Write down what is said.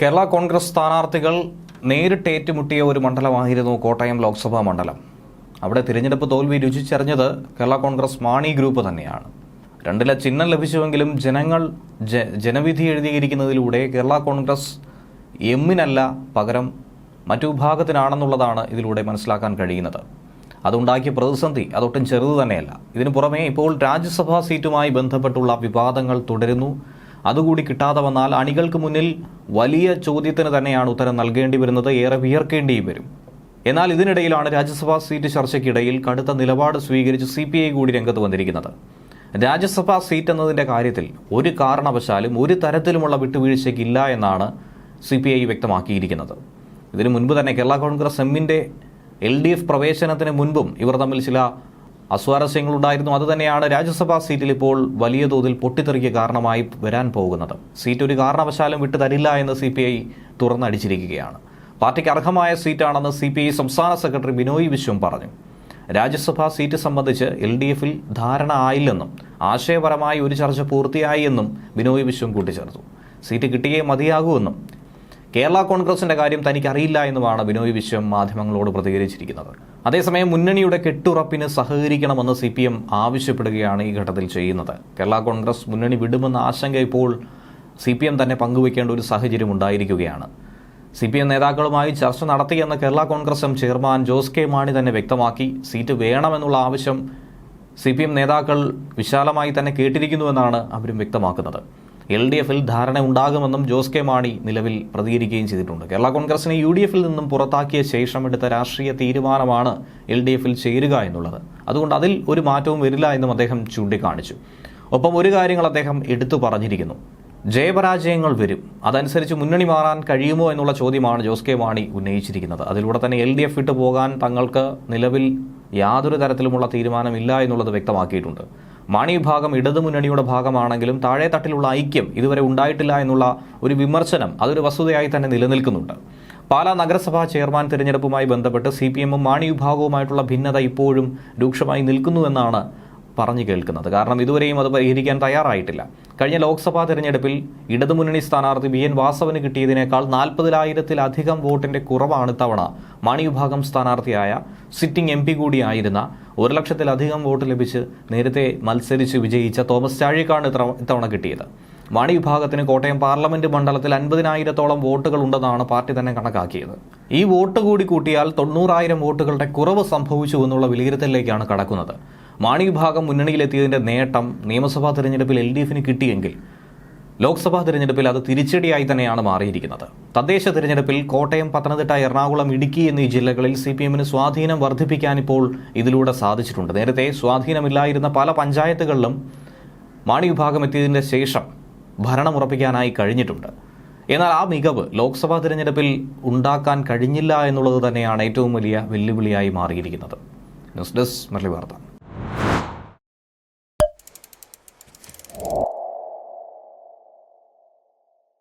കേരള കോൺഗ്രസ് സ്ഥാനാർത്ഥികൾ നേരിട്ട് ഏറ്റുമുട്ടിയ ഒരു മണ്ഡലമായിരുന്നു കോട്ടയം ലോക്സഭാ മണ്ഡലം. അവിടെ തിരഞ്ഞെടുപ്പ് തോൽവി രുചിച്ചറിഞ്ഞത് കേരള കോൺഗ്രസ് മാണി ഗ്രൂപ്പ് തന്നെയാണ്. രണ്ടില ചിഹ്നം ലഭിച്ചുവെങ്കിലും ജനങ്ങൾ ജനവിധി എഴുതിയിരിക്കുന്നതിലൂടെ കേരള കോൺഗ്രസ് എമ്മിനല്ല പകരം മറ്റു വിഭാഗത്തിനാണെന്നുള്ളതാണ് ഇതിലൂടെ മനസ്സിലാക്കാൻ കഴിയുന്നത്. അതുണ്ടാക്കിയ പ്രതിസന്ധി അതൊട്ടും ചെറുത് തന്നെയല്ല. ഇതിനു പുറമെ ഇപ്പോൾ രാജ്യസഭാ സീറ്റുമായി ബന്ധപ്പെട്ടുള്ള വിവാദങ്ങൾ തുടരുന്നു. അതുകൂടി കിട്ടാതെ വന്നാൽ അണികൾക്ക് മുന്നിൽ വലിയ ചോദ്യത്തിന് തന്നെയാണ് ഉത്തരം നൽകേണ്ടി വരുന്നത്. ഏറെ വിയർക്കേണ്ടിയും വരും. എന്നാൽ ഇതിനിടയിലാണ് രാജ്യസഭാ സീറ്റ് ചർച്ചയ്ക്കിടയിൽ കടുത്ത നിലപാട് സ്വീകരിച്ച് സി പി ഐ കൂടി രംഗത്ത് വന്നിരിക്കുന്നത്. രാജ്യസഭാ സീറ്റ് എന്നതിന്റെ കാര്യത്തിൽ ഒരു കാരണവശാലും ഒരു തരത്തിലുമുള്ള വിട്ടുവീഴ്ചയ്ക്കില്ല എന്നാണ് സി പി ഐ വ്യക്തമാക്കിയിരിക്കുന്നത്. ഇതിനു മുൻപ് തന്നെ കേരള കോൺഗ്രസ് എമ്മിന്റെ എൽ ഡി എഫ് പ്രവേശനത്തിന് മുൻപും ഇവർ തമ്മിൽ ചില അസ്വാരസ്യങ്ങളുണ്ടായിരുന്നു. അതുതന്നെയാണ് രാജ്യസഭാ സീറ്റിൽ ഇപ്പോൾ വലിയ തോതിൽ പൊട്ടിത്തെറിക്ക് കാരണമായി വരാൻ പോകുന്നത്. സീറ്റ് ഒരു കാരണവശാലും വിട്ടു തരില്ല എന്ന് സി പി ഐ തുറന്നടിച്ചിരിക്കുകയാണ്. പാർട്ടിക്ക് അർഹമായ സീറ്റാണെന്ന് സി പി ഐ സംസ്ഥാന സെക്രട്ടറി ബിനോയ് വിശ്വം പറഞ്ഞു. രാജ്യസഭാ സീറ്റ് സംബന്ധിച്ച് എൽ ഡി എഫിൽ ധാരണ ആയില്ലെന്നും ആശയപരമായി ഒരു ചർച്ച പൂർത്തിയായി എന്നും ബിനോയ് വിശ്വം കൂട്ടിച്ചേർത്തു. സീറ്റ് കിട്ടിയേ മതിയാകൂവെന്നും കേരള കോൺഗ്രസിന്റെ കാര്യം തനിക്ക് അറിയില്ല എന്നുമാണ് ബിനോയ് വിശ്വം മാധ്യമങ്ങളോട് പ്രതികരിച്ചിരിക്കുന്നത്. അതേസമയം മുന്നണിയുടെ കെട്ടുറപ്പിന് സഹകരിക്കണമെന്ന് സി പി എം ആവശ്യപ്പെടുകയാണ് ഈ ഘട്ടത്തിൽ ചെയ്യുന്നത്. കേരള കോൺഗ്രസ് മുന്നണി വിടുമെന്ന ആശങ്ക ഇപ്പോൾ സി പി എം തന്നെ പങ്കുവയ്ക്കേണ്ട ഒരു സാഹചര്യം ഉണ്ടായിരിക്കുകയാണ്. സി പി എം നേതാക്കളുമായി ചർച്ച നടത്തിയെന്ന് Kerala Congress M chairman Jose K Mani തന്നെ വ്യക്തമാക്കി. സീറ്റ് വേണമെന്നുള്ള ആവശ്യം സി പി എം നേതാക്കൾ വിശാലമായി തന്നെ കേട്ടിരിക്കുന്നുവെന്നാണ് അവരും വ്യക്തമാക്കുന്നത്. എൽ ഡി എഫിൽ ധാരണ ഉണ്ടാകുമെന്നും ജോസ് കെ മാണി നിലവിൽ പ്രതികരിക്കുകയും ചെയ്തിട്ടുണ്ട്. കേരള കോൺഗ്രസിനെ യു ഡി എഫിൽ നിന്നും പുറത്താക്കിയ ശേഷം എടുത്ത രാഷ്ട്രീയ തീരുമാനമാണ് എൽ ഡി എഫിൽ ചേരുക എന്നുള്ളത്. അതുകൊണ്ട് അതിൽ ഒരു മാറ്റവും വരില്ല എന്നും അദ്ദേഹം ചൂണ്ടിക്കാണിച്ചു. ഒപ്പം ഒരു കാര്യങ്ങൾ അദ്ദേഹം എടുത്തു പറഞ്ഞിരിക്കുന്നു. ജയപരാജയങ്ങൾ വരും. അതനുസരിച്ച് മുന്നണി മാറാൻ കഴിയുമോ എന്നുള്ള ചോദ്യമാണ് ജോസ് കെ മാണി ഉന്നയിച്ചിരിക്കുന്നത്. അതിലൂടെ തന്നെ എൽ ഡി എഫ് വിട്ടു പോകാൻ തങ്ങൾക്ക് നിലവിൽ യാതൊരു തരത്തിലുമുള്ള തീരുമാനമില്ല എന്നുള്ളത് വ്യക്തമാക്കിയിട്ടുണ്ട്. മാണി വിഭാഗം ഇടതുമുന്നണിയുടെ ഭാഗമാണെങ്കിലും താഴെ തട്ടിലുള്ള ഐക്യം ഇതുവരെ ഉണ്ടായിട്ടില്ല എന്നുള്ള ഒരു വിമർശനം അതൊരു വസ്തുതയായി തന്നെ നിലനിൽക്കുന്നുണ്ട്. പാലാ നഗരസഭാ ചെയർമാൻ തിരഞ്ഞെടുപ്പുമായി ബന്ധപ്പെട്ട് സി പി എമ്മും മാണി വിഭാഗവുമായിട്ടുള്ള ഭിന്നത ഇപ്പോഴും രൂക്ഷമായി നിൽക്കുന്നുവെന്നാണ് പറഞ്ഞു കേൾക്കുന്നത്. കാരണം ഇതുവരെയും അത് പരിഹരിക്കാൻ തയ്യാറായിട്ടില്ല. കഴിഞ്ഞ ലോക്സഭാ തെരഞ്ഞെടുപ്പിൽ ഇടതുമുന്നണി സ്ഥാനാർത്ഥി വി എൻ വാസവന് കിട്ടിയതിനേക്കാൾ നാൽപ്പതിനായിരത്തിലധികം വോട്ടിന്റെ കുറവാണ് തവണ മാണി വിഭാഗം സ്ഥാനാർത്ഥിയായ സിറ്റിംഗ് എം കൂടിയായിരുന്ന ഒരു ലക്ഷത്തിലധികം വോട്ട് ലഭിച്ച് നേരത്തെ മത്സരിച്ച് വിജയിച്ച തോമസ് ചാഴിക്കാണ് ഇത്തവണ കിട്ടിയത്. മാണി വിഭാഗത്തിന് കോട്ടയം പാർലമെന്റ് മണ്ഡലത്തിൽ അൻപതിനായിരത്തോളം വോട്ടുകൾ ഉണ്ടെന്നാണ് പാർട്ടി തന്നെ കണക്കാക്കിയത്. ഈ വോട്ട് കൂടി കൂട്ടിയാൽ തൊണ്ണൂറായിരം വോട്ടുകളുടെ കുറവ് സംഭവിച്ചു എന്നുള്ള വിലയിരുത്തലിലേക്കാണ് കടക്കുന്നത്. മാണി വിഭാഗം മുന്നണിയിലെത്തിയതിന്റെ നേട്ടം നിയമസഭാ തെരഞ്ഞെടുപ്പിൽ എൽ ഡി എഫിന് കിട്ടിയെങ്കിൽ ലോക്സഭാ തിരഞ്ഞെടുപ്പിൽ അത് തിരിച്ചടിയായി തന്നെയാണ് മാറിയിരിക്കുന്നത്. തദ്ദേശ തിരഞ്ഞെടുപ്പിൽ കോട്ടയം പത്തനംതിട്ട എറണാകുളം ഇടുക്കി എന്നീ ജില്ലകളിൽ സി പി എമ്മിന് സ്വാധീനം വർദ്ധിപ്പിക്കാൻ ഇപ്പോൾ ഇതിലൂടെ സാധിച്ചിട്ടുണ്ട്. നേരത്തെ സ്വാധീനമില്ലായിരുന്ന പല പഞ്ചായത്തുകളിലും മാണി വിഭാഗം എത്തിയതിന്റെ ശേഷം ഭരണമുറപ്പിക്കാനായി കഴിഞ്ഞിട്ടുണ്ട്. എന്നാൽ ആ മികവ് ലോക്സഭാ തിരഞ്ഞെടുപ്പിൽ ഉണ്ടാക്കാൻ കഴിഞ്ഞില്ല എന്നുള്ളത് തന്നെയാണ് ഏറ്റവും വലിയ വെല്ലുവിളിയായി മാറിയിരിക്കുന്നത്. ന്യൂസ് ഡെസ്ക് മറ്റൊരു വാർത്ത.